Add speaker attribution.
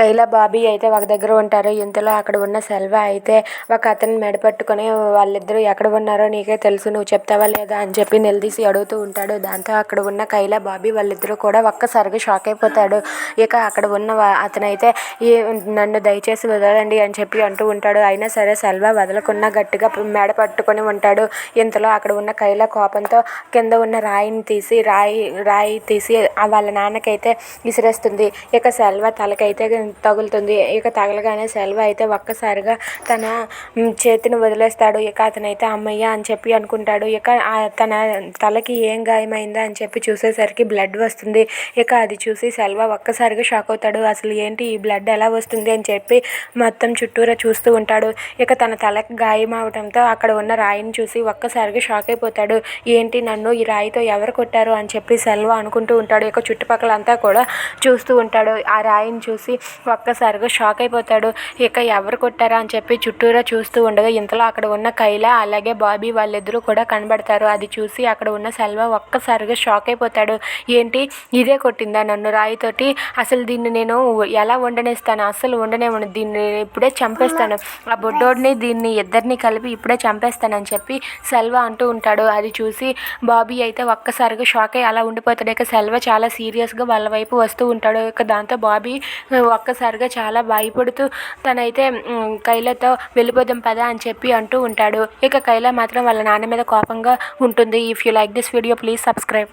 Speaker 1: కైలా బాబీ అయితే ఒక దగ్గర ఉంటారు. ఇంతలో అక్కడ ఉన్న సెల్వ అయితే ఒక అతను మెడ పట్టుకొని వాళ్ళిద్దరూ ఎక్కడ ఉన్నారో నీకే తెలుసు నువ్వు చెప్తావా లేదా అని చెప్పి నిలదీసి అడుగుతూ ఉంటాడు. దాంతో అక్కడ ఉన్న కైలా బాబీ వాళ్ళిద్దరూ కూడా ఒక్కసారిగా షాక్ అయిపోతాడు. ఇక అక్కడ ఉన్న అతనైతే ఈ నన్ను దయచేసి వదలండి అని చెప్పి అంటూ ఉంటాడు. అయినా సరే సెల్వ వదలకున్నా గట్టిగా మెడ పట్టుకొని ఉంటాడు. ఇంతలో అక్కడ ఉన్న కైలా కోపంతో కింద ఉన్న రాయిని తీసి రాయి రాయి తీసి వాళ్ళ నాన్నకైతే విసిరేస్తుంది. ఇక సెల్వ తలకైతే తగులుతుంది. ఇక తగలగానే సెల్వ అయితే ఒక్కసారిగా తన చేతిని వదిలేస్తాడు. ఇక అతనైతే అమ్మయ్య అని చెప్పి అనుకుంటాడు. ఇక తన తలకి ఏం గాయమైందా అని చెప్పి చూసేసరికి బ్లడ్ వస్తుంది. ఇక అది చూసి సెల్వ ఒక్కసారిగా షాక్ అవుతాడు. అసలు ఏంటి ఈ బ్లడ్ ఎలా వస్తుంది అని చెప్పి మొత్తం చుట్టూరా చూస్తూ ఉంటాడు. ఇక తన తలకి గాయం అవడంతో అక్కడ ఉన్న రాయిని చూసి ఒక్కసారిగా షాక్ అయిపోతాడు. ఏంటి నన్ను ఈ రాయితో ఎవరు కొట్టారు అని చెప్పి సెల్వ అనుకుంటూ ఉంటాడు. ఇక చుట్టుపక్కల అంతా కూడా చూస్తూ ఉంటాడు. ఆ రాయిని చూసి ఒక్కసారిగా షాక్ అయిపోతాడు. ఇక ఎవరు కొట్టారా? అని చెప్పి చుట్టూరా చూస్తూ ఉండగా ఇంతలో అక్కడ ఉన్న కైల అలాగే బాబీ వాళ్ళిద్దరూ కూడా కనబడతారు. అది చూసి అక్కడ ఉన్న సెల్వ ఒక్కసారిగా షాక్ అయిపోతాడు. ఏంటి? ఇదే కొట్టిందా నన్ను రాయితోటి? అసలు దీన్ని నేను ఎలా వండనేస్తాను? అసలు వండనేమను దీన్ని ఇప్పుడే చంపేస్తాను. ఆ బొడ్డోడిని దీన్ని ఇద్దరిని కలిపి ఇప్పుడే చంపేస్తానని చెప్పి సెల్వ అంటూ ఉంటాడు. అది చూసి బాబీ అయితే ఒక్కసారిగా షాక్ అయ్యి అలా ఉండిపోతాడు. ఇక సెల్వ చాలా సీరియస్గా వాళ్ళ వైపు వస్తూ ఉంటాడు. ఇక దాంతో బాబీ ఒక్కసారిగా చాలా భయపడుతూ తనైతే కైలతో వెళ్ళిపోదాం పదా అని చెప్పి అంటూ ఉంటాడు. ఇక కైల మాత్రం వాళ్ళ నాన్న మీద కోపంగా ఉంటుంది. If you like this video please subscribe